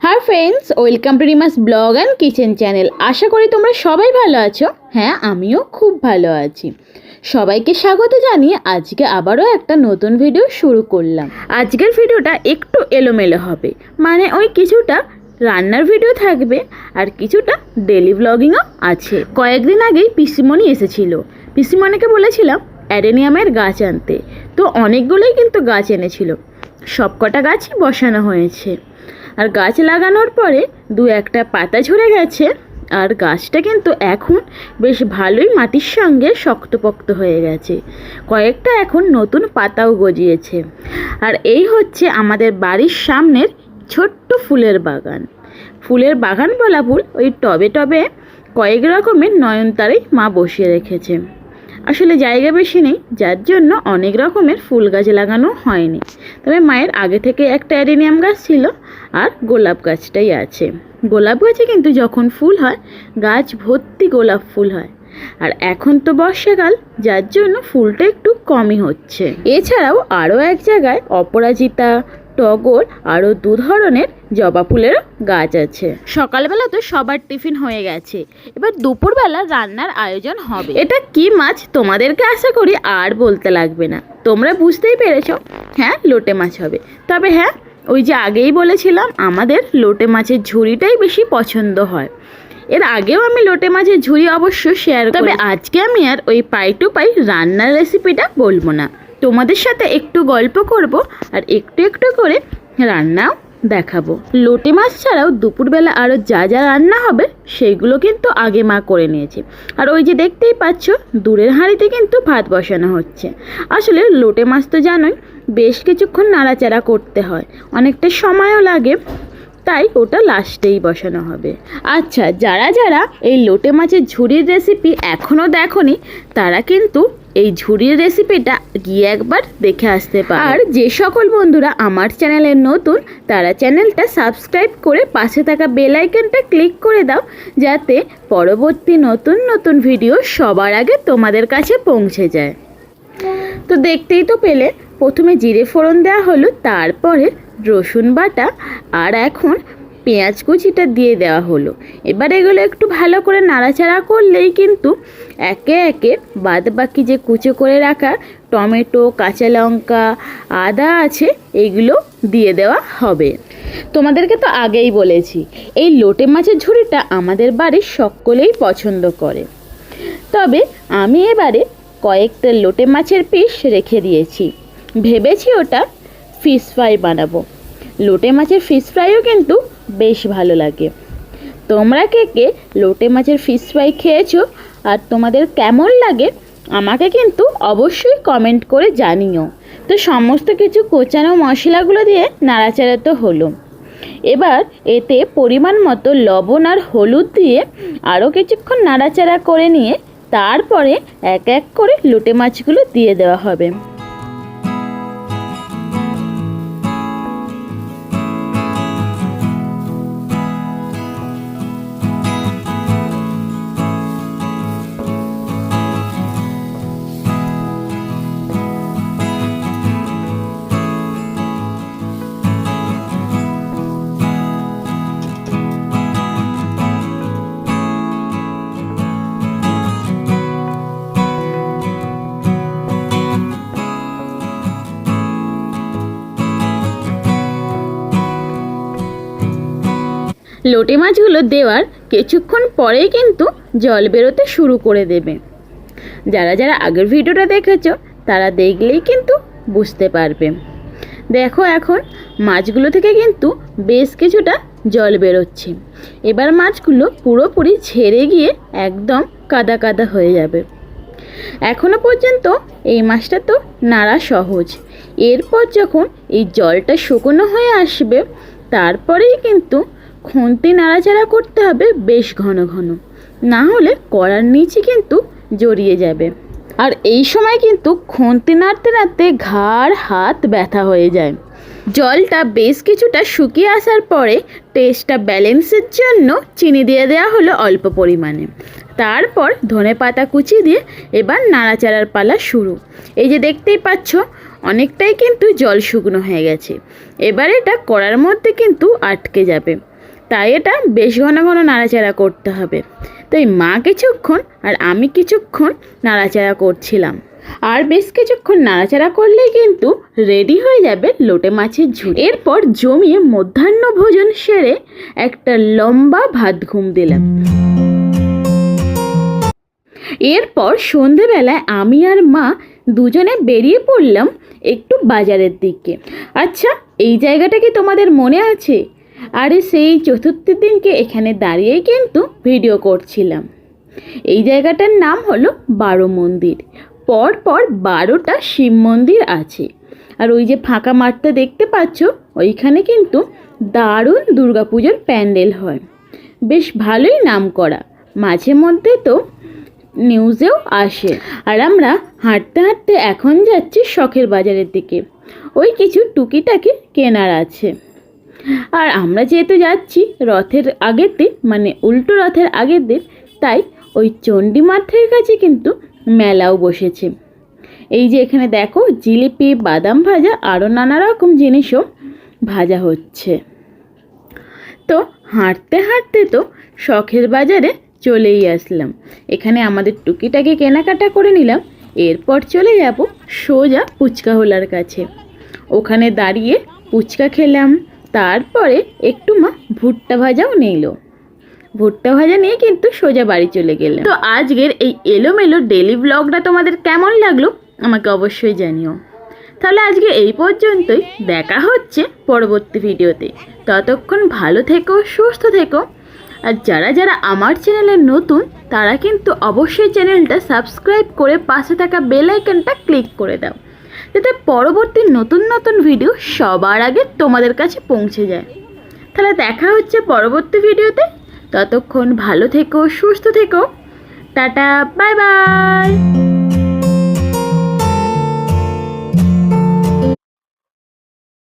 Hi friends welcome to Rima's blog and kitchen channel আশা করি তোমরা সবাই ভালো আছো। হ্যাঁ আমিও খুব ভালো আছি। সবাইকে স্বাগত জানিয়ে আজকে আবারও একটা নতুন ভিডিও শুরু করলাম। আজকের ভিডিওটা একটু এলোমেলো হবে। মানে ওই কিছুটা রান্নার ভিডিও থাকবে আর কিছুটা ডেলি ব্লগিংও আছে। কয়েকদিন আগেই পিসিমণি এসেছিল। পিসিমণিকে বলেছিলাম অ্যাডেনিয়ামের গাছ আনতে। তো অনেকগুলোই কিন্তু গাছ এনেছিল। সবকটা গাছই বসানো হয়েছে। আর গাছ লাগানোর পরে দু একটা পাতা ঝরে গেছে। আর গাছটা কিন্তু এখন বেশ ভালোই মাটির সঙ্গে শক্তপোক্ত হয়ে গেছে। কয়েকটা এখন নতুন পাতাও গজিয়েছে। আর এই হচ্ছে আমাদের বাড়ির সামনের ছোট্ট ফুলের বাগান। ফুলের বাগান বলা ফুল ওই টবে টবে কয়েক রকমের নয়নতারাই মা বসিয়ে রেখেছে। আসলে জায়গা বেশি নেই, যার জন্য অনেক রকমের ফুল গাছ লাগানো হয়নি। তবে মায়ের আগে থেকে একটা অ্যাডেনিয়াম গাছ ছিল আর গোলাপ গাছটাই আছে। গোলাপ গাছে কিন্তু যখন ফুল হয়, গাছ ভর্তি গোলাপ ফুল হয়। আর এখন তো বর্ষাকাল, যার জন্য ফুলটা একটু কমই হচ্ছে। এছাড়াও আরও এক জায়গায় অপরাজিতা টগর আরও দু ধরনের জবা ফুলেরও গাছ আছে। সকালবেলা তো সবার টিফিন হয়ে গেছে। এবার দুপুরবেলা রান্নার আয়োজন হবে। এটা কি মাছ তোমাদেরকে আশা করি আর বলতে লাগবে না। তোমরা বুঝতেই পেরেছ হ্যাঁ লোটে মাছ হবে। তবে হ্যাঁ ওই যে আগেই বলেছিলাম আমাদের লোটে মাছের ঝুড়িটাই বেশি পছন্দ হয়। এর আগেও আমি লোটে মাছের ঝুড়ি অবশ্য শেয়ার তবে আজকে আমি আর ওই পাই টু পাই রান্নার রেসিপিটা বলব না। তোমাদের সাথে একটু গল্প করব আর একটু একটু করে রান্নাও দেখাবো। লোটে মাছ ছাড়াও দুপুরবেলা আরও যা যা রান্না হবে, সেইগুলো কিন্তু আগে মা করে নিয়েছে। আর ওই যে দেখতেই পাচ্ছ, দূরের হাঁড়িতে কিন্তু ভাত বসানো হচ্ছে। আসলে লোটে মাছ তো জানোই, বেশ কিছুক্ষণ নাড়াচাড়া করতে হয়। অনেকটা সময়ও লাগে, তাই ওটা লাস্টেই বসানো হবে। আচ্ছা যারা যারা এই লোটে মাছের ঝুড়ির রেসিপি এখনও দেখনি, তারা কিন্তু এই ঝুড়ির রেসিপিটা গিয়ে একবার দেখে আসতে পারে। আর যে সকল বন্ধুরা আমার চ্যানেলে নতুন, তারা চ্যানেলটা সাবস্ক্রাইব করে পাশে থাকা বেল আইকনটা ক্লিক করে দাও, যাতে পরবর্তী নতুন নতুন ভিডিও সবার আগে তোমাদের কাছে পৌঁছে যায়। তো দেখতেই তো পেলে, প্রথমে জিরে ফোড়ন দেওয়া হলো, তারপরে রসুন বাটা, আর এখন পেঁয়াজ কুচিটা দিয়ে দেওয়া হলো। এবার এগুলো একটু ভালো করে নাড়াচাড়া করলেই কিন্তু একে একে বাদ বাকি যে কুচো করে রাখা টমেটো, কাঁচা লঙ্কা, আদা আছে, এগুলো দিয়ে দেওয়া হবে। তোমাদেরকে তো আগেই বলেছি, এই লোটে মাছের ঝুড়িটা আমাদের বাড়ির সকলেই পছন্দ করে। তবে আমি এবারে কয়েকটা লোটে মাছের পিস রেখে দিয়েছি। ভেবেছি ওটা ফিশ ফ্রাই বানাবো। লোটে মাছের ফিশ ফ্রাইও কিন্তু বেশ ভালো লাগে। তোমরা কে কে লোটে মাছের ফিশ ফ্রাই খেয়েছো আর তোমাদের কেমন লাগে আমাকে কিন্তু অবশ্যই কমেন্ট করে জানিও। তো সমস্ত কিছু কোচানো মশলাগুলো দিয়ে নাড়াচাড়া তো হলো। এবার এতে পরিমাণ মতো লবণ আর হলুদ দিয়ে আরও কিছুক্ষণ নাড়াচাড়া করে নিয়ে তারপরে এক এক করে লোটে মাছগুলো দিয়ে দেওয়া হবে। লোটে মাছগুলো দেওয়ার কিছুক্ষণ পরেই কিন্তু জল বেরোতে শুরু করে দেবে। যারা যারা আগের ভিডিওটা দেখেছ, তারা দেখলেই কিন্তু বুঝতে পারবে। দেখো এখন, মাছগুলো থেকে কিন্তু বেশ কিছুটা জল বেরোচ্ছে। এবার মাছগুলো পুরোপুরি ছেড়ে গিয়ে একদম কাদা কাদা হয়ে যাবে। এখনও পর্যন্ত এই মাছটা তো নাড়া সহজ। এরপর যখন এই জলটা শুকনো হয়ে আসবে, তারপরেই কিন্তু খুন্তি নাড়াচাড়া করতে হবে বেশ ঘন ঘন। না হলে কড়ার নিচে কিন্তু জড়িয়ে যাবে। আর এই সময় কিন্তু খুন্তি নাড়তে নাড়তে ঘাড়, হাত ব্যথা হয়ে যায়। জলটা বেশ কিছুটা শুকিয়ে আসার পরে টেস্টটা ব্যালেন্সের জন্য চিনি দিয়ে দেওয়া হলো অল্প পরিমাণে। তারপর ধনে পাতা কুচি দিয়ে এবার নাড়াচাড়ার পালা শুরু। এই যে দেখতেই পাচ্ছ, অনেকটাই কিন্তু জল শুকনো হয়ে গেছে। এবার এটা কড়ার মধ্যে কিন্তু আটকে যাবে। তাই এটা বেশ ঘন ঘন নাড়াচাড়া করতে হবে। তাই মা কিছুক্ষণ আর আমি কিছুক্ষণ নাড়াচাড়া করছিলাম। আর বেশ কিছুক্ষণ নাড়াচাড়া করলেই কিন্তু রেডি হয়ে যাবে লোটে মাছের ঝুল এরপর জমিয়ে মধ্যাহ্ন ভোজন সেরে একটা লম্বা ভাত ঘুম দিলাম। এরপর সন্ধেবেলায় আমি আর মা দুজনে বেরিয়ে পড়লাম একটু বাজারের দিকে। আচ্ছা এই জায়গাটা কি তোমাদের মনে আছে? আরে সেই চতুর্থ দিনকে এখানে দাঁড়িয়েই কিন্তু ভিডিও করছিলাম। এই জায়গাটার নাম হলো বারো মন্দির। পর পর বারোটা শিব মন্দির আছে। আর ওই যে ফাঁকা মাঠটা দেখতে পাচ্ছ, ওইখানে কিন্তু দারুণ দুর্গাপুজোর প্যান্ডেল হয়। বেশ ভালোই নাম করা মাঝে মধ্যে তো নিউজেও আসে। আর আমরা হাঁটতে হাঁটতে এখন যাচ্ছি শখের বাজারের দিকে। ওই কিছু টুকিটাকি কেনার আছে। আর আমরা যেহেতু যাচ্ছি রথের আগের মানে উল্টো রথের আগের দিন তাই ওই চণ্ডী মাঠের কাছে কিন্তু মেলাও বসেছে। এই যে এখানে দেখো, জিলিপি, বাদাম ভাজা আরও নানা রকম জিনিসও ভাজা হচ্ছে। তো হাঁটতে হাঁটতে তো শখের বাজারে চলেই আসলাম। এখানে আমাদের টুকিটাকে কেনাকাটা করে নিলাম, এরপর চলে যাব সোজা পুচকা হোলার কাছে। ওখানে দাঁড়িয়ে ফুচকা খেলাম তারপরে একটু মা ভুট্টা ভাজাও নিল। ভুট্টা ভাজা নিয়ে কিন্তু সোজা বাড়ি চলে গেলাম তো আজকের এই এলোমেলো ডেলি ব্লগটা তোমাদের কেমন লাগল আমাকে অবশ্যই জানিও। তাহলে আজকে এই পর্যন্তই। দেখা হচ্ছে পরবর্তী ভিডিওতে। ততক্ষণ ভালো থেকো, সুস্থ থেকো। আর যারা যারা আমার চ্যানেলে নতুন, তারা কিন্তু অবশ্যই চ্যানেলটা সাবস্ক্রাইব করে পাশে থাকা বেল আইকনটা ক্লিক করে দাও। যাতে পরবর্তী নতুন নতুন ভিডিও সবার আগে তোমাদের কাছে পৌঁছে যায়। তাহলে দেখা হচ্ছে পরবর্তী ভিডিওতে ততক্ষণ ভালো থেকো, সুস্থ থেকো। Tata bye bye